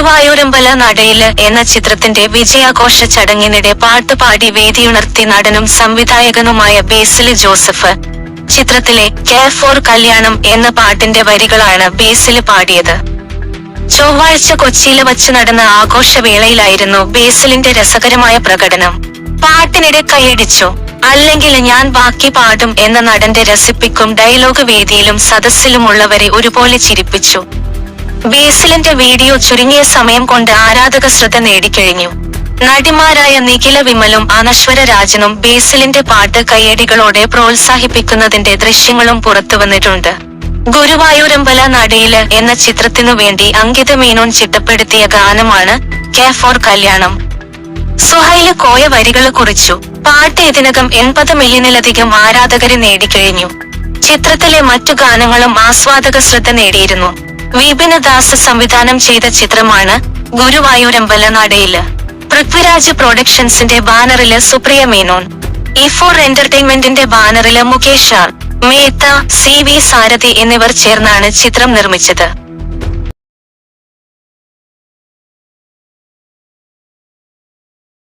ഗുരുവായൂരമ്പല നടയിൽ എന്ന ചിത്രത്തിന്റെ വിജയാഘോഷ ചടങ്ങിനിടെ പാട്ടുപാടി വേദിയുണർത്തി നടനും സംവിധായകനുമായ ബേസിൽ ജോസഫ്. ചിത്രത്തിലെ കെയർ ഫോർ കല്യാണം എന്ന പാട്ടിന്റെ വരികളാണ് ബേസിൽ പാടിയത്. ചൊവ്വാഴ്ച കൊച്ചിയിൽ വച്ച് നടന്ന ആഘോഷവേളയിലായിരുന്നു ബേസിലിന്റെ രസകരമായ പ്രകടനം. പാട്ടിനിടെ കൈയടിച്ചു. അല്ലെങ്കിൽ ഞാൻ ബാക്കി പാടും എന്ന നടന്റെ രസിപ്പിക്കും ഡയലോഗ് വേദിയിലും സദസ്സിലുമുള്ളവരെ ഒരുപോലെ ചിരിപ്പിച്ചു. ബേസിലിന്റെ വീഡിയോ ചുരുങ്ങിയ സമയം കൊണ്ട് ആരാധക ശ്രദ്ധ നേടിക്കഴിഞ്ഞു. നടിമാരായ നിഖില വിമലും അനശ്വര രാജനും ബേസിലിന്റെ പാട്ട് കയ്യടികളോടെ പ്രോത്സാഹിപ്പിക്കുന്നതിന്റെ ദൃശ്യങ്ങളും പുറത്തുവന്നിട്ടുണ്ട് ഗുരുവായൂരമ്പല നടയിൽ എന്ന ചിത്രത്തിനു വേണ്ടി അങ്കിത മേനോൻ ചിട്ടപ്പെടുത്തിയ ഗാനമാണ് കെ ഫോർ കല്യാണം. സുഹൈൽ കോയ വരികൾ കുറിച്ചു. പാട്ട് ഇതിനകം എൺപത് മില്യണിലധികം ആരാധകരെ നേടിക്കഴിഞ്ഞു. ചിത്രത്തിലെ മറ്റു ഗാനങ്ങളും ആസ്വാദക ശ്രദ്ധ നേടിയിരുന്നു. വിപിന ദാസ് സംവിധാനം ചെയ്ത ചിത്രമാണ് ഗുരുവായൂരമ്പല നടയിൽ പൃഥ്വിരാജ് പ്രൊഡക്ഷൻസിന്റെ ബാനറിൽ സുപ്രിയ മേനോൻ. ഇഫോർ എന്റർടൈൻമെന്റിന്റെ ബാനറിൽ മുകേഷ് മേത്ത സി വി സാരഥി എന്നിവർ ചേർന്നാണ് ചിത്രം നിർമ്മിച്ചത്.